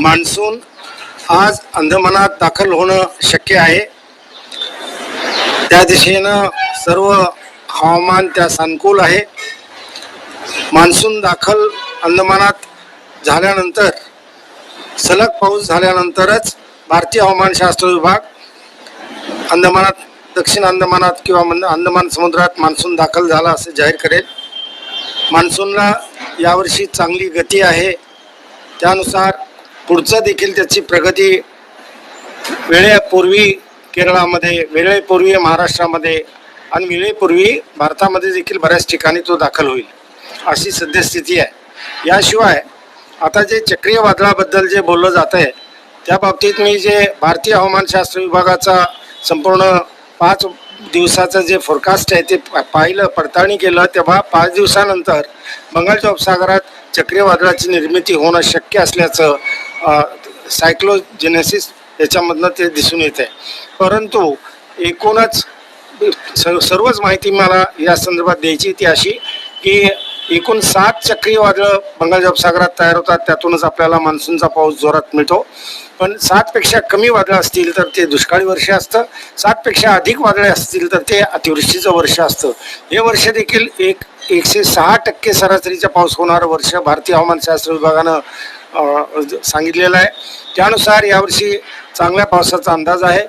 Monsoon आज अंदमानात दाखल होणं शक्य आहे. त्या दिशेनं सर्व हवामान त्या सानुकूल आहे. मान्सून दाखल अंदमानात झाल्यानंतर सलग पाऊस झाल्यानंतरच भारतीय हवामानशास्त्र विभाग अंदमानात दक्षिण अंदमानात किंवा मंद अंदमान समुद्रात मान्सून दाखल झाला असं जाहीर करेल. मान्सूनला यावर्षी चांगली गती आहे. त्यानुसार पुढचं देखील त्याची प्रगती वेळेपूर्वी केरळामध्ये वेळेपूर्वी महाराष्ट्रामध्ये आणि वेळेपूर्वी भारतामध्ये देखील बऱ्याच ठिकाणी तो दाखल होईल अशी सद्यस्थिती आहे. याशिवाय आता जे चक्रीय वादळाबद्दल जे बोललं जात आहे त्या बाबतीत मी जे भारतीय हवामानशास्त्र विभागाचा संपूर्ण पाच दिवसाचं जे फोरकास्ट आहे ते पा- पाहिलं पडताळणी केलं तेव्हा पाच दिवसानंतर बंगालच्या उपसागरात चक्रीय वादळाची निर्मिती होणं शक्य असल्याचं सायक्लोजेनेसिस याच्यामधनं ते दिसून येते आहे परंतु एकूणच स- सर्वच माहिती मला या संदर्भात द्यायची ती अशी की एकूण सात चक्रीय वादळं बंगालच्या उपसागरात तयार होतात. त्यातूनच आपल्याला मान्सूनचा पाऊस जोरात मिळतो. पण सातपेक्षा कमी वादळं असतील तर ते दुष्काळी वर्ष असतं. सातपेक्षा अधिक वादळे असतील तर ते अतिवृष्टीचं वर्ष असतं. हे वर्ष देखील एक एकशे सहा टक्के सरासरीचा पाऊस होणारं वर्ष भारतीय हवामानशास्त्र विभागानं सांगितलेलं आहे. त्यानुसार यावर्षी चांगल्या पावसाचा अंदाज आहे.